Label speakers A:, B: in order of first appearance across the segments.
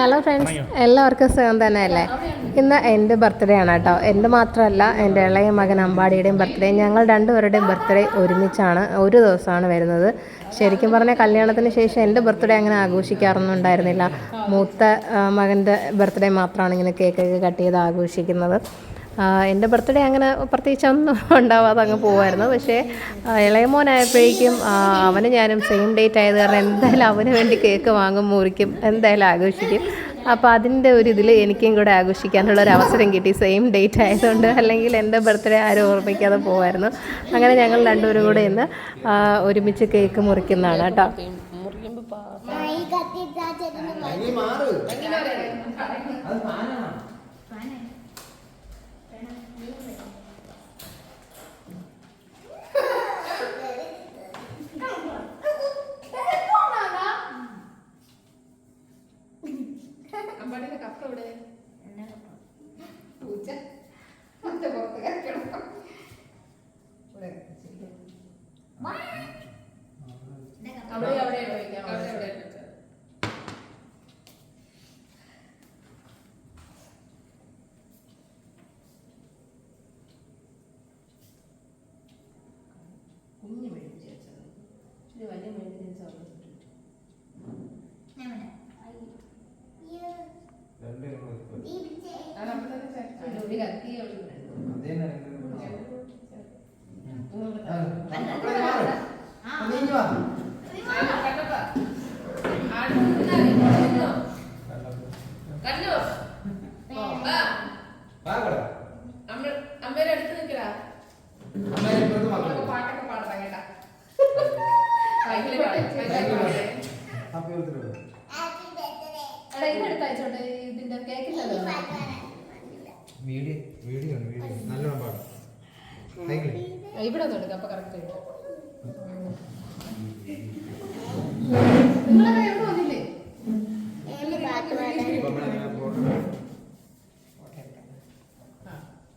A: Hello friends എല്ലാവർക്കും സുഖം തന്നെയല്ലേ? ഇന്ന് എന്റെ ബർത്ത്ഡേ ആണ് കേട്ടോ. എന്റെ മാത്രമല്ല എന്റെ ഇളയ മകൻ അമ്പാടിയുടെയും ബർത്ത്ഡേ ഞങ്ങൾ രണ്ടുപേരുടെയും ബർത്ത്ഡേ ഒരുമിച്ചാണ് ഒരു ദിവസമാണ് വരുന്നത്. ശരിക്കും പറഞ്ഞാൽ കല്യാണത്തിന് ശേഷം എന്റെ ബർത്ത്ഡേ അങ്ങനെ ആഘോഷിക്കാറൊന്നും ഉണ്ടായിരുന്നില്ല. മൂത്ത മകന്റെ ബർത്ത്ഡേ മാത്രമാണ് ഇങ്ങനെ കേക്കൊക്കെ കട്ട് ചെയ്ത് ആഘോഷിക്കുന്നത്. എന്റെ ബർത്ത്ഡേ അങ്ങനെ പ്രത്യേകിച്ച് ഒന്നും ഉണ്ടാവാതെ അങ്ങ് പോകുമായിരുന്നു പക്ഷേ ഇളയമോനായപ്പോഴേക്കും ഇളയ മോനായപ്പോഴേക്കും അവന് ഞാനും സെയിം ഡേറ്റ് ആയത് കാരണം എന്തായാലും അവന് വേണ്ടി കേക്ക് വാങ്ങും മുറിക്കും എന്തായാലും ആഘോഷിക്കും. അപ്പോൾ അതിന്റെ ഒരു ഇതിൽ എനിക്കും കൂടെ ആഘോഷിക്കാനുള്ള ഒരു അവസരം കിട്ടി. സെയിം ഡേറ്റ് ആയതുകൊണ്ട് അല്ലെങ്കിൽ എന്റെ ബർത്ത്ഡേ ആരും ഓർമ്മിക്കാതെ പോകുമായിരുന്നു അങ്ങനെ ഞങ്ങൾ രണ്ടുപേരും കൂടെ ഇന്ന് ഒരുമിച്ച് കേക്ക് മുറിക്കുന്നതാണ് കേട്ടോ.
B: ഇനി മാറ് അത് ഫാനാണ്
C: കുഞ്ഞു മേടിച്ച് വെച്ചത് ഇച്ചിരി വലിയ മേടിച്ച് വെച്ചാൽ
B: രണ്ട്
C: ഒരു കത്തി അവിടെ ഉണ്ടായിരുന്നു.
B: അതേ നീങ്ങി വാ
C: കണ്ടോ? വാ.
B: വാ ഇവിടെ
C: അമ്മ- അമ്മേടെ അടുത്ത് നിൽക്കടാ നമുക്ക്
B: മക്കളെ
C: പാട്ടൊക്കെ പാടണം കേട്ടാ സൈക്കിളിൽ പാടാം. സൈക്കിളിൽ പാടാം.
B: ഹാപ്പി ബർത്ത്ഡേ
C: എടാ, ഇത് എടുത്ത് അയച്ചോട്ടെ. ഇതിന്റെ കേക്കിന്റെ അത് വേണം.
B: വീഡിയോ വീഡിയോ ആണ് വീഡിയോ നല്ലോണം പാടാം. സൈക്കിൾ
C: ആ, ഇവിടെ ഒന്ന് എടുക്കാം അപ്പൊ കറക്റ്റ് എവിടെ വന്നില്ലേ?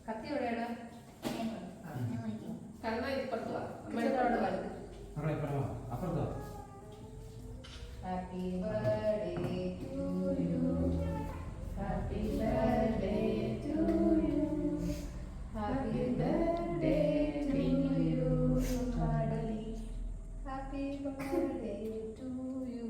C: കത്തി കണ്ണ ഇപ്പുറത്ത്
B: അപ്പുറത്തോ
C: happy birthday happy birthday to you happy birthday to you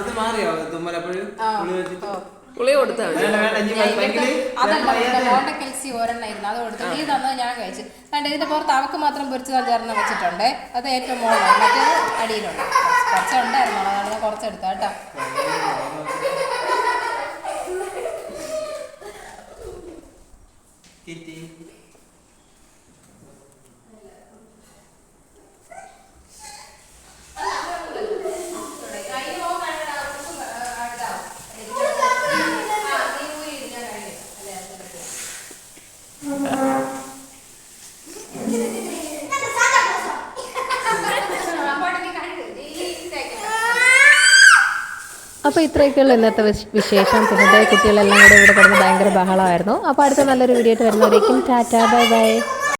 B: ഇത് മാറിയോ? തുമ്മലപ്പോഴും? പുളി വെച്ചിട്ട്?
C: പുളി കൊടുത്താ
B: വേണ്ട വേണ്ട ഇനി സൈക്കിൾ
C: അതല്ല കെൽസി ഒരെണ്ണായിരുന്നു. അത് കൊടുത്തു. നീ തന്നത് ഞാൻ കഴിച്ചു. കണ്ട ഇതിന്റെ പുറത്ത് അവക്ക് മാത്രം പൊരിച്ചത് ചേർന്ന് വെച്ചിട്ടുണ്ട്. അത് ഏറ്റവും മോളാണ് മറ്റേത് അടിയിലുണ്ട്. കുറച്ചുണ്ടായിരുന്നു അതാണ് കുറച്ചെടുത്ത. കേട്ടോ.
B: കിറ്റി.
A: അപ്പോൾ ഇത്രയൊക്കെയുള്ള ഇന്നത്തെ വിശേഷം. പിന്നെ കുട്ടികളെല്ലാം കൂടെ ഇവിടെ കിടന്ന് ഭയങ്കര ബഹളമായിരുന്നു. അപ്പോൾ അടുത്ത നല്ലൊരു വീഡിയോ ആയിട്ട് വരുന്നവരേക്കും ടാറ്റാ ബൈ ബൈ.